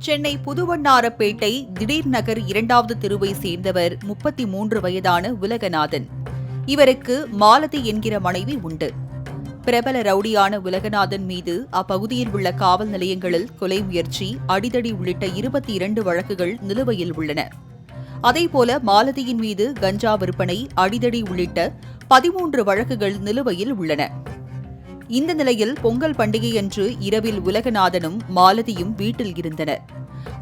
சென்னை புதுவண்ணாரப்பேட்டை திடீர் நகர் இரண்டாவது தெருவை சேர்ந்தவர் முப்பத்தி மூன்று வயதான உலகநாதன். இவருக்கு மாலதி என்கிற மனைவி உண்டு. பிரபல ரவுடியான உலகநாதன் மீது அப்பகுதியில் உள்ள காவல் நிலையங்களில் கொலை முயற்சி அடிதடி உள்ளிட்ட இருபத்தி இரண்டு வழக்குகள் நிலுவையில் உள்ளன. அதேபோல மாலதியின் மீது கஞ்சா விற்பனை அடிதடி உள்ளிட்ட பதிமூன்று வழக்குகள் நிலுவையில் உள்ளன. இந்த நிலையில் பொங்கல் பண்டிகையன்று இரவில் உலகநாதனும் மாலதியும் வீட்டில் இருந்தனர்.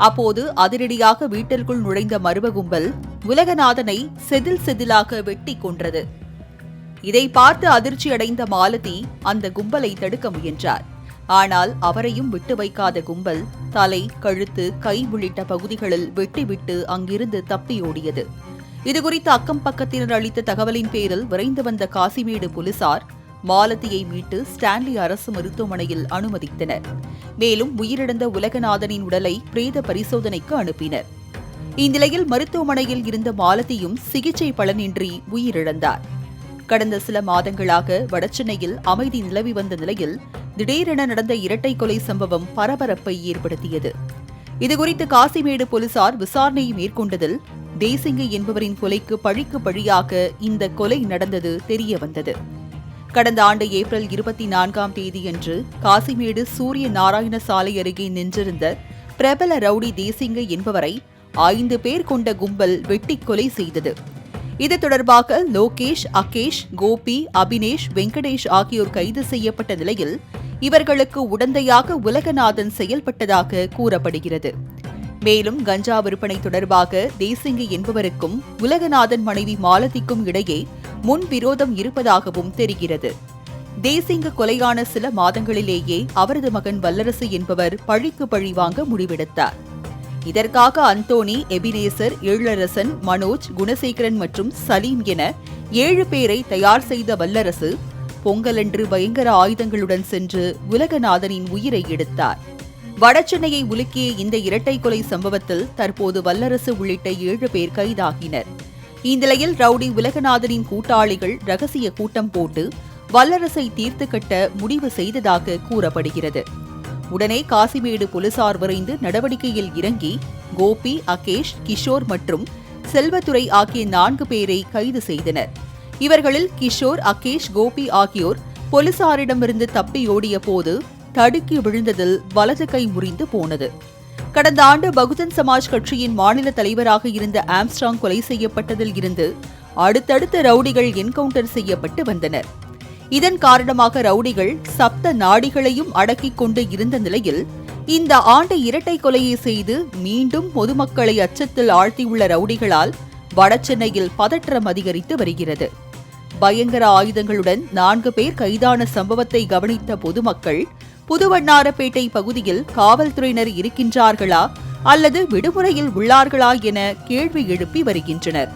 அப்போது அதிரடியாக வீட்டிற்குள் நுழைந்த மர்ம கும்பல் உலகநாதனை செதில் செதிலாக வெட்டி கொன்றது. இதை பார்த்து அதிர்ச்சியடைந்த மாலதி அந்த கும்பலை தடுக்க முயன்றார். ஆனால் அவரையும் விட்டு வைக்காத கும்பல் தலை கழுத்து கை உள்ளிட்ட பகுதிகளில் வெட்டிவிட்டு அங்கிருந்து தப்பியோடியது இதுகுறித்து அக்கம் பக்கத்தினர் அளித்த தகவலின் பேரில் விரைந்து வந்த காசிமேடு போலீசார் மாலதியை மீட்டு ஸ்டான்லி அரசு மருத்துவமனையில் அனுமதித்தனர். மேலும் உயிரிழந்த உலகநாதனின் உடலை பிரேத பரிசோதனைக்கு அனுப்பினர். இந்நிலையில் மருத்துவமனையில் இருந்த மாலதியும் சிகிச்சை பலனின்றி உயிரிழந்தார். கடந்த சில மாதங்களாக வடசென்னையில் அமைதி நிலவி வந்த நிலையில் திடீரென நடந்த இரட்டை கொலை சம்பவம் பரபரப்பை ஏற்படுத்தியது. இதுகுறித்து காசிமேடு போலீசார் விசாரணையை மேற்கொண்டதில் தேசிங்கு என்பவரின் கொலைக்கு பழிக்கு பழியாக இந்த கொலை நடந்தது தெரியவந்தது. கடந்த ஆண்டு ஏப்ரல் இருபத்தி நான்காம் தேதியன்று காசிமேடு சூரிய நாராயண சாலை அருகே நின்றிருந்த பிரபல ரவுடி தேசிங்க என்பவரை ஐந்து பேர் கொண்ட கும்பல் வெட்டி கொலை செய்தது. இது தொடர்பாக லோகேஷ் அகேஷ் கோபி அபினேஷ் வெங்கடேஷ் ஆகியோர் கைது செய்யப்பட்ட நிலையில் இவர்களுக்கு உடந்தையாக உலகநாதன் செயல்பட்டதாக கூறப்படுகிறது. மேலும் கஞ்சா விற்பனை தொடர்பாக தேசிங்கி என்பவருக்கும் உலகநாதன் மனைவி மாலதிக்கும் இடையே முன் விரோதம் இருப்பதாகவும் தெரிகிறது. தேசிங்க கொலையான சில மாதங்களிலேயே அவரது மகன் வல்லரசு என்பவர் பழிக்கு பழி வாங்க முடிவெடுத்தார். இதற்காக அந்தோனி எபினேசர் ஏழரசன் மனோஜ் குணசேகரன் மற்றும் சலீம் என ஏழு பேரை தயார் செய்த வல்லரசு பொங்கலன்று பயங்கர ஆயுதங்களுடன் சென்று உலகநாதனின் உயிரை எடுத்தார். வடசென்னையை உலுக்கிய இந்த இரட்டை கொலை சம்பவத்தில் தற்போது வல்லரசு உள்ளிட்ட ஏழு பேர் கைதாகினர். இந்நிலையில் ரவுடி உலகநாதனின் கூட்டாளிகள் ரகசிய கூட்டம் போட்டு வல்லரசை தீர்த்து கட்ட முடிவு செய்ததாக கூறப்படுகிறது. உடனே காசிமேடு போலீசார் விரைந்து நடவடிக்கையில் இறங்கி கோபி அகேஷ் கிஷோர் மற்றும் செல்வத்துறை ஆகிய நான்கு பேரை கைது செய்தனர். இவர்களில் கிஷோர் அகேஷ் கோபி ஆகியோர் போலீசாரிடமிருந்து தப்பியோடிய போது தடுக்கி விழுந்ததில் வலது கை முறிந்து போனது. கடந்த ஆண்டு பகுஜன் சமாஜ் கட்சியின் மாநில தலைவராக இருந்த ஆம்ஸ்ட்ராங் கொலை செய்யப்பட்டதில் இருந்து அடுத்தடுத்த ரவுடிகள் என்கவுண்டர் செய்யப்பட்டு வந்தனர். இதன் காரணமாக ரவுடிகள் சப்த நாடிகளையும் அடக்கிக் கொண்டு இருந்த நிலையில் இந்த ஆண்டு இரட்டை கொலையை செய்து மீண்டும் பொதுமக்களை அச்சத்தில் ஆழ்த்தியுள்ள ரவுடிகளால் வடசென்னையில் பதற்றம் அதிகரித்து வருகிறது. பயங்கர ஆயுதங்களுடன் நான்கு பேர் கைதான சம்பவத்தை கவனித்த பொதுமக்கள் புதுவண்ணாரப்பேட்டை பகுதியில் காவல்துறையினர் இருக்கின்றார்களா அல்லது விடுமுறையில் உள்ளார்களா என கேள்வி எழுப்பி வருகின்றனர்.